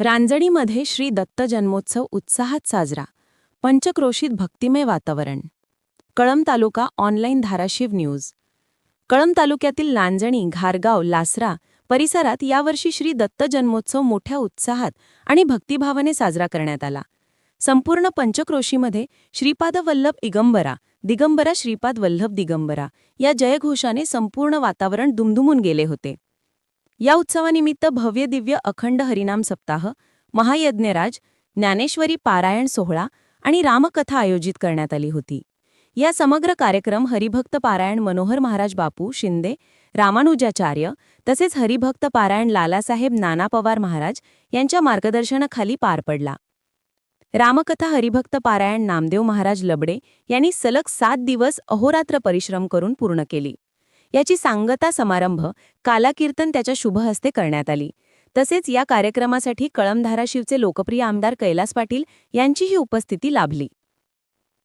रांजणीमध्ये श्री दत्त जन्मोत्सव उत्साहात साजरा. पंचक्रोशीत भक्तिमय वातावरण. Kalam taluka online Dharashiv news. कळम तालुक्यातील लांजणी घारगाव लासरा परिसरात यावर्षी श्री दत्त जन्मोत्सव मोठ्या उत्साहात आणि भक्तिभावाने साजरा करण्यात आला. संपूर्ण पंचक्रोशीमध्ये श्रीपाद वल्लभ इगंबरा दिगंबरा श्रीपाद वल्लभ दिगंबरा या जयघोषाने संपूर्ण वातावरण दुमदुमून गेले होते. या उत्सवानिमित्त भव्य दिव्य अखंड हरिनाम सप्ताह महायज्ञराज ज्ञानेश्वरी पारायण सोहळा आणि रामकथा आयोजित करण्यात आली होती. या समग्र कार्यक्रम हरिभक्त पारायण मनोहर महाराज बापू शिंदे रामानुजाचार्य तसेच हरिभक्त पारायण लालासाहेब नाना पवार महाराज यांच्या मार्गदर्शनाखाली पार पडला. रामकथा हरिभक्त पारायण नामदेव महाराज लबडे यांनी सलग सात दिवस अहोरात्र परिश्रम करून पूर्ण केली. याची सांगता समारंभ कालाकीर्तन त्याच्या शुभ हस्ते करण्यात आली. तसेच या कार्यक्रमासाठी कळम धाराशिवचे लोकप्रिय आमदार कैलास पाटील यांचीही उपस्थिती लाभली.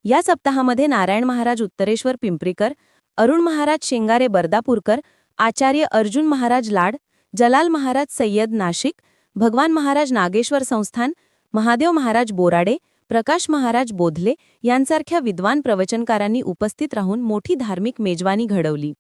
या सप्ताहामध्ये नारायण महाराज उत्तरेश्वर पिंपरीकर अरुण महाराज शेंगारे बर्दापूरकर आचार्य अर्जुन महाराज लाड जलाल महाराज सय्यद नाशिक भगवान महाराज नागेश्वर संस्थान महादेव महाराज बोराडे प्रकाश महाराज बोधले यांसारख्या विद्वान प्रवचनकारांनी उपस्थित राहून मोठी धार्मिक मेजवानी घडवली.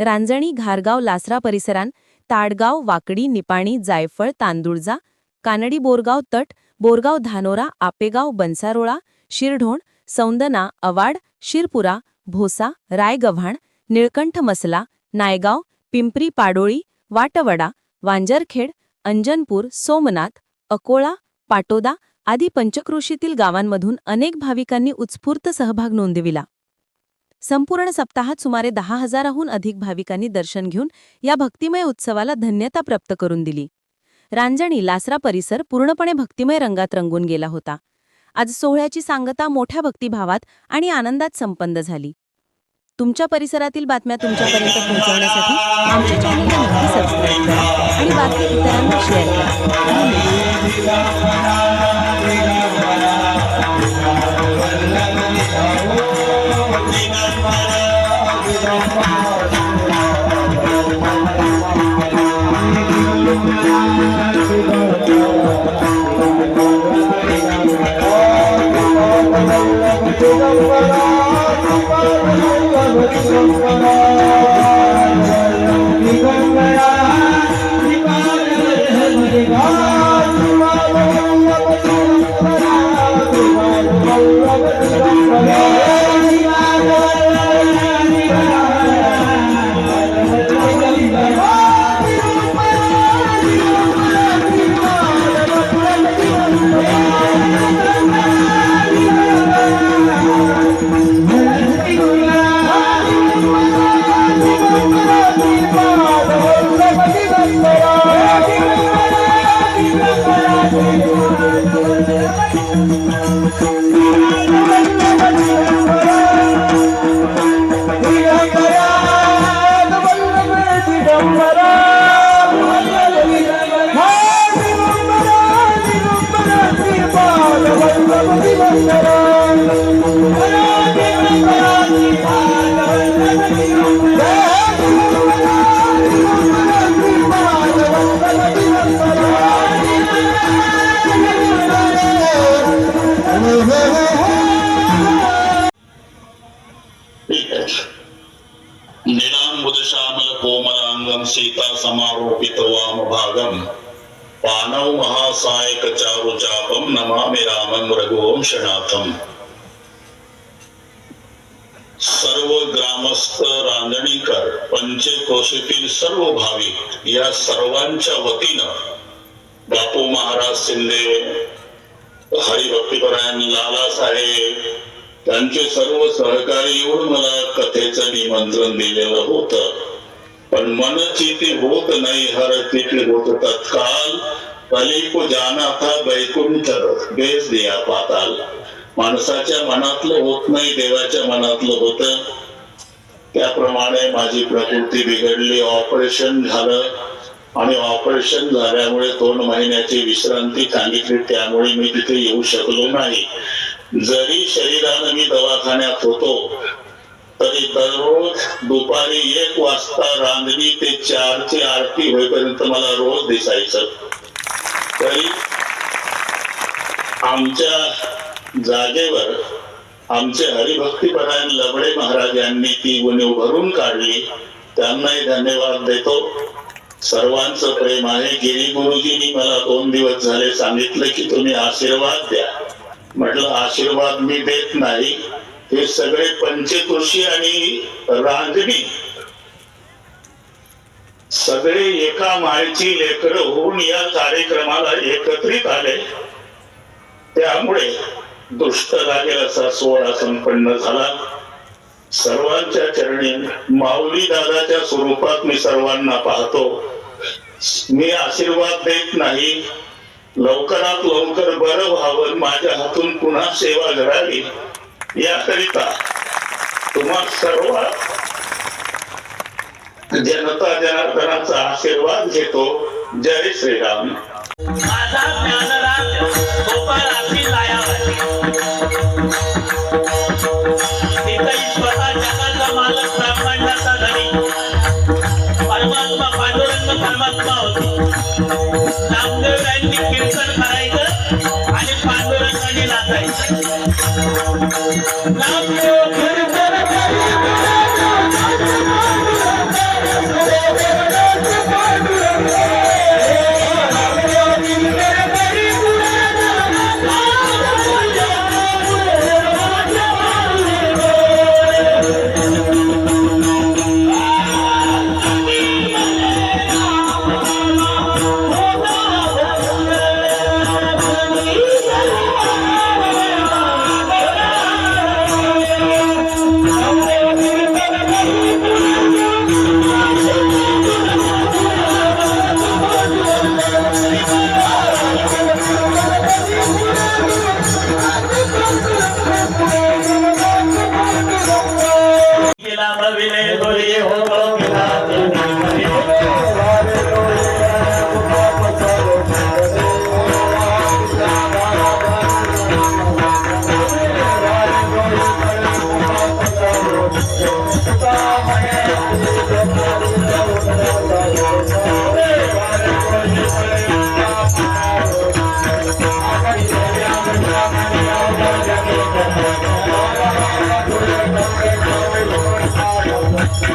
रांजणी घारगाव लासरा परिसरात ताडगाव वाकडी निपाणी जायफळ तांदुळजा कानडी बोरगाव तट बोरगाव धानोरा आपेगाव बनसारोळा शिरढोण सौंदना अवाड शिरपुरा भोसा रायगव्हाण निळकंठ मसला नायगाव पिंपरी पाडोळी वाटवडा वांजरखेड अंजनपूर सोमनाथ अकोळा पाटोदा आदी पंचक्रोशीतील गावांमधून अनेक भाविकांनी उत्स्फूर्त सहभाग नोंदविला. संपूर्ण सप्ताहात सुमारे दहा हजाराहून अधिक भाविकांनी दर्शन घेऊन या भक्तिमय उत्सवाला धन्यता प्राप्त करून दिली. रांजणी लासरा परिसर पूर्णपणे भक्तिमय रंगात रंगून गेला होता. आज सोहळ्याची सांगता मोठ्या भक्तिभावात आणि आनंदात संपन्न झाली. तुमच्या परिसरातील बातम्या तुमच्यापर्यंत पोहोचवण्यासाठी आमच्या चॅनलला नक्की सबस्क्राईब करा आणि बातमी इतरांना शेअर करा. ভরি শঙ্করা धन्यवाद. निराम्बुदश्यामल मानव महासायक चारु चापम नमामि रामं रघुवंशनाथम। सर्व ग्रामस्थ रांजणीकर पंचकोशीतील सर्व भाविक या सर्वांच्या वतीनं बापू महाराज शिंदे हरिभक्तीपरायण लालासाहेब त्यांचे सर्व सहकारी येऊन मला कथेचं निमंत्रण दिलेलं होतं. पण मन मनचिती होत नाही हरचिती होत तत्काल. भले को जाना था वैकुंठ बेस दिया पाताल. माणसाच्या मनातलं होत नाही देवाच्या मनातलं होत. त्याप्रमाणे माझी प्रकृती बिघडली ऑपरेशन झालं. आणि ऑपरेशन झाल्यामुळे दोन महिन्याची विश्रांती सांगितली त्यामुळे मी तिथे येऊ शकलो नाही. जरी शरीरानं मी दवाखान्यात होतो तरी दररोज दुपारी एक वाजता रांगणी ते चारची आरती होईपर्यंत मला रोज दिसायचं. तरी आमच्या जागेवर आमचे हरिभक्तीपरायण लबडे महाराज यांनी ती उणीव भरून काढली. त्यांनाही धन्यवाद देतो. सर्वांचं प्रेम आहे. गिरी गुरुजींनी मला दोन दिवस झाले सांगितलं की तुम्ही आशीर्वाद द्या. म्हटलं आशीर्वाद मी देत नाही. हे सगळे पंचकृषी आणि रांजणी सगळे एका मायची लेकरं होऊन या कार्यक्रमाला एकत्रित आले. त्यामुळे दुष्ट लागेल असा सोहळा संपन्न झाला. सर्वांच्या चरणी माऊली दादाच्या स्वरूपात मी सर्वांना पाहतो. मी आशीर्वाद देत नाही. लवकरात लवकर बरं व्हावं. माझ्या हातून पुन्हा सेवा घडावी याकरिता तुम्हा सर्व जनता जनार्दनाचा आशीर्वाद घेतो. जय श्रीराम. माझा ज्ञानराज गोपाळाची लायावती. स्वतः जगाचा मालक ब्रह्मांडाचा धनी. परमात्मा पांडुरंग परमात्मा होती. नामदेवरायांनी कीर्तन श्री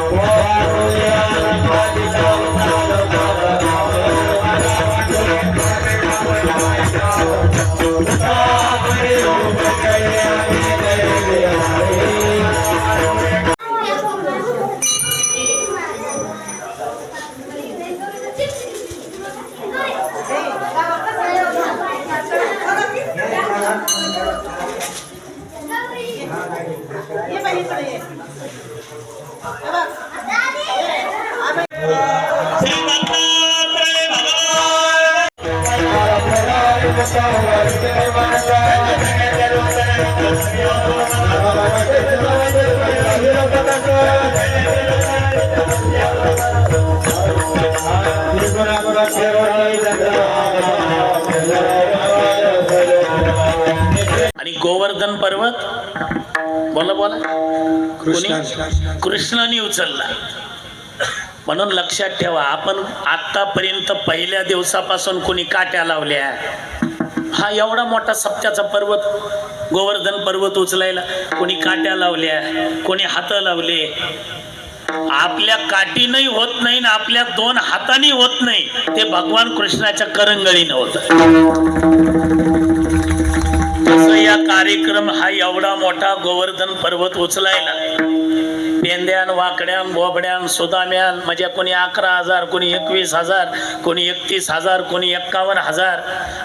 आणि गोवर्धन पर्वत? बोला बोला. कोणी? कृष्णाने उचलला. म्हणून लक्षात ठेवा आपण आतापर्यंत पहिल्या दिवसापासून कोणी काट्या लावल्या. हा एवढा मोठा सप्त्याचा पर्वत गोवर्धन पर्वत उचलायला कोणी काट्या लावल्या कोणी हात लावले. आपल्या काठीनही होत नाही ना आपल्या दोन हाताने होत नाही. ते भगवान कृष्णाच्या करंगळीनं होत. या कार्यक्रम हा एवढा मोठा गोवर्धन पर्वत उचलायला. पेंद्यान वाकड्यान बोबड्यान सुदाम्यान म्हणजे कोणी अकरा हजार कोणी एकवीस हजार कोणी एकतीस हजार कोणी एक्कावन्न हजार.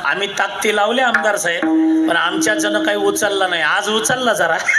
आम्ही ताकती लावले आमदार साहेब पण आमच्या जण काही उचलला नाही. आज उचलला जरा.